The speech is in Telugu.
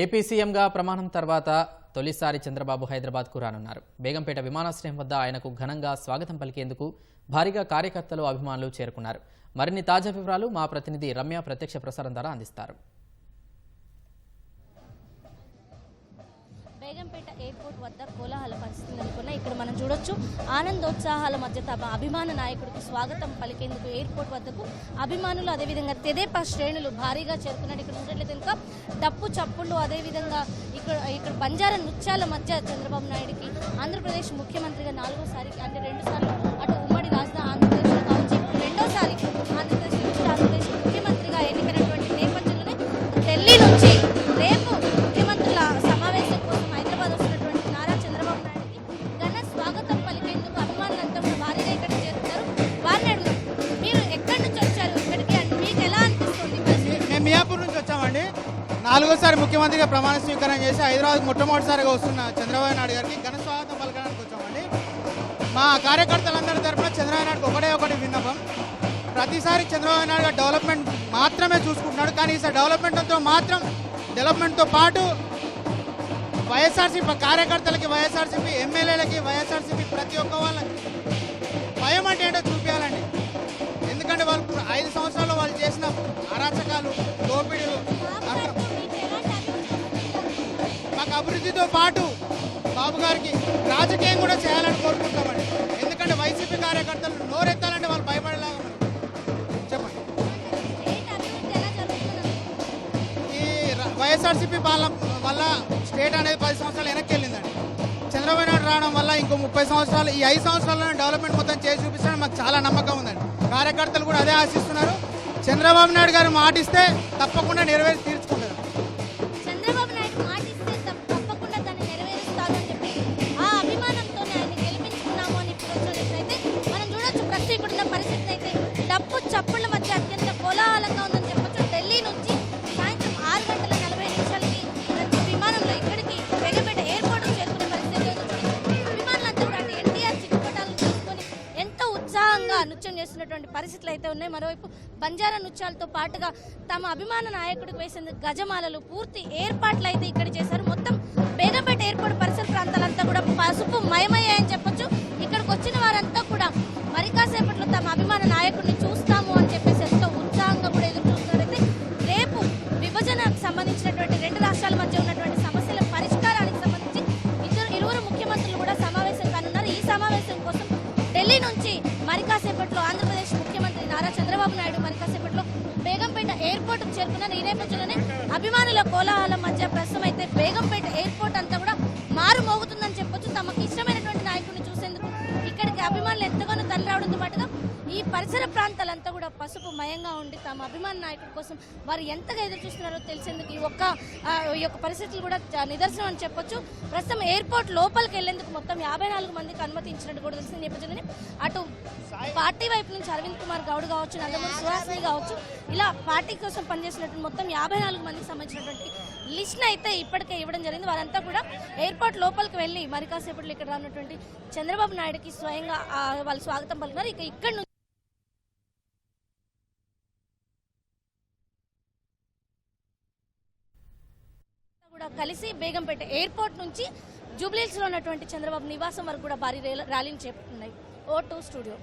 ఏపీ సీఎంగా ప్రమాణం తర్వాత తొలిసారి చంద్రబాబు హైదరాబాద్కు రానున్నారు. బేగంపేట విమానాశ్రయం వద్ద ఆయనకు ఘనంగా స్వాగతం పలికేందుకు భారీగా కార్యకర్తలు అభిమానులు చేరుకున్నారు. మరిన్ని తాజా వివరాలు మా ప్రతినిధి రమ్య ప్రత్యక్ష ప్రసారం ద్వారా అందిస్తారు. ఎయిర్పోర్ట్ వద్ద కోలాహల పరిస్థితి నెలకొన్న ఇక్కడ మనం చూడొచ్చు. ఆనందోత్సాహాల మధ్య తమ అభిమాన నాయకుడికి స్వాగతం పలికేందుకు ఎయిర్పోర్ట్ వద్దకు అభిమానులు అదేవిధంగా తెదేపా శ్రేణులు భారీగా చేరుకున్నట్టు ఇక్కడ చూసినట్లయితే ఇంకా డప్పు చప్పుళ్ళు అదేవిధంగా ఇక్కడ ఇక్కడ బంజారా నృత్యాల మధ్య చంద్రబాబు నాయుడికి ఆంధ్రప్రదేశ్ ముఖ్యమంత్రిగా నాలుగోసారి అంటే రెండు సార్లు అటు ఉమ్మడి రాజధాని ఆంధ్రప్రదేశ్లో కావచ్చు రెండోసారి ఆంధ్రప్రదేశ్ ఆంధ్రప్రదేశ్ ముఖ్యమంత్రిగా ఎన్నికైనటువంటి నేపథ్యంలోనే ఢిల్లీ నాలుగోసారి ముఖ్యమంత్రిగా ప్రమాణ స్వీకారం చేసి హైదరాబాద్ మొట్టమొదటిసారిగా వస్తున్న చంద్రబాబు నాయుడు గారికి ఘన స్వాగతం పలకడానికి వచ్చామండి. మా కార్యకర్తలందరి తరఫున చంద్రబాబు నాయుడుకి ఒకటే ఒకటి విన్నపం. ప్రతిసారి చంద్రబాబు నాయుడు గారు డెవలప్మెంట్ మాత్రమే చూసుకుంటున్నాడు కానీ ఈసారి డెవలప్మెంట్తో మాత్రం డెవలప్మెంట్తో పాటు వైఎస్ఆర్సీపీ కార్యకర్తలకి వైఎస్ఆర్సీపీ ఎమ్మెల్యేలకి వైఎస్ఆర్సీపీ అభివృద్ధితో పాటు బాబు గారికి రాజకీయం కూడా చేయాలని కోరుకుంటామండి. ఎందుకంటే వైసీపీ కార్యకర్తలు నోరెత్తాలంటే వాళ్ళు భయపడేలాగా చెప్పండి. ఈ వైఎస్ఆర్సీపీ పాలన వల్ల స్టేట్ అనేది పది సంవత్సరాలు వెనక్కి వెళ్ళిందండి. చంద్రబాబు నాయుడు రావడం వల్ల ఇంకో ముప్పై సంవత్సరాలు ఈ ఐదు సంవత్సరాల్లో డెవలప్మెంట్ మొత్తం చేసి చూపిస్తాడని మాకు చాలా నమ్మకం ఉందండి. కార్యకర్తలు కూడా అదే ఆశిస్తున్నారు. చంద్రబాబు నాయుడు గారు మాటిస్తే తప్పకుండా నెరవేర్చి చేస్తున్నటువంటి పరిస్థితులు అయితే ఉన్నాయి. మరోవైపు బంజారా నృత్యాలతో పాటుగా తమ అభిమాన నాయకుడికి వేసేందుకు గజమాలలు పూర్తి ఏర్పాట్లు అయితే ఇక్కడ చేశారు. మొత్తం బేగంపేట ఎయిర్పోర్ట్ పరిసర ప్రాంతాలంతా కూడా పసుపు మయమయ్యాయని చెప్పొచ్చు. ఇక్కడికి వచ్చిన వారంతా కూడా మరి కాసేపట్లో తమ అభిమాన నాయకుడిని చూస్తాము అని చెప్పేసి ఎంతో ఉత్సాహంగా కూడా ఎదురు చూస్తున్నారైతే రేపు విభజనకు సంబంధించినటువంటి రెండు రాష్ట్రాల మధ్య ఉన్నటువంటి సమస్యల పరిష్కారానికి సంబంధించి ఇద్దరు ఇరువురు ముఖ్యమంత్రులు కూడా సమావేశం కానున్నారు. ఈ సమావేశం కోసం ఢిల్లీ నుంచి చంద్రబాబు నాయుడు మరి కాసేపట్లో బేగంపేట ఎయిర్పోర్ట్ చేరుకున్న ఈ నేపథ్యంలోనే అభిమానుల కోలాహలం మధ్య ప్రస్తుతం అయితే బేగంపేట ఎయిర్పోర్ట్ అంతా కూడా మారు మోగుతుందని చెప్పొచ్చు. తమకు ఇష్టమైనటువంటి నాయకుడిని చూసేందుకు ఇక్కడికి అభిమానులు ఎంతగానో తల్లి రావడంతో పాటుగా ఈ పరిసర ప్రాంతాలంతా కూడా పసుపు మయంగా ఉండి తమ అభిమాన నాయకుల కోసం వారు ఎంతగా ఎదురు చూస్తున్నారో తెలిసేందుకు ఈ ఒక్క ఈ యొక్క పరిస్థితులు కూడా నిదర్శనం అని చెప్పొచ్చు. ప్రస్తుతం ఎయిర్పోర్ట్ లోపలికి వెళ్ళేందుకు మొత్తం యాభై నాలుగు మందికి అనుమతించినట్టు కూడా తెలిసిన నేపథ్యంలోనే. అటు పార్టీ వైపు నుంచి అరవింద్ కుమార్ గౌడ్ కావచ్చు నందమూరి సుహాసిని కావచ్చు ఇలా పార్టీ కోసం పనిచేసినటువంటి మొత్తం యాభై నాలుగు మందికి సంబంధించినటువంటి లిస్ట్ అయితే ఇప్పటికే ఇవ్వడం జరిగింది. వారంతా కూడా ఎయిర్పోర్ట్ లోపలికి వెళ్ళి మరి కాసేపట్లో ఇక్కడ రానటువంటి చంద్రబాబు నాయుడుకి స్వయంగా వాళ్ళు స్వాగతం పలికినారు. ఇక ఇక్కడ నుంచి కూడా కలిసి బేగంపేట ఎయిర్పోర్ట్ నుంచి జూబ్లీహిల్స్లో ఉన్నటువంటి చంద్రబాబు నివాసం వరకు కూడా భారీ ర్యాలీని చేపట్టున్నాయి ఓ టూ స్టూడియో.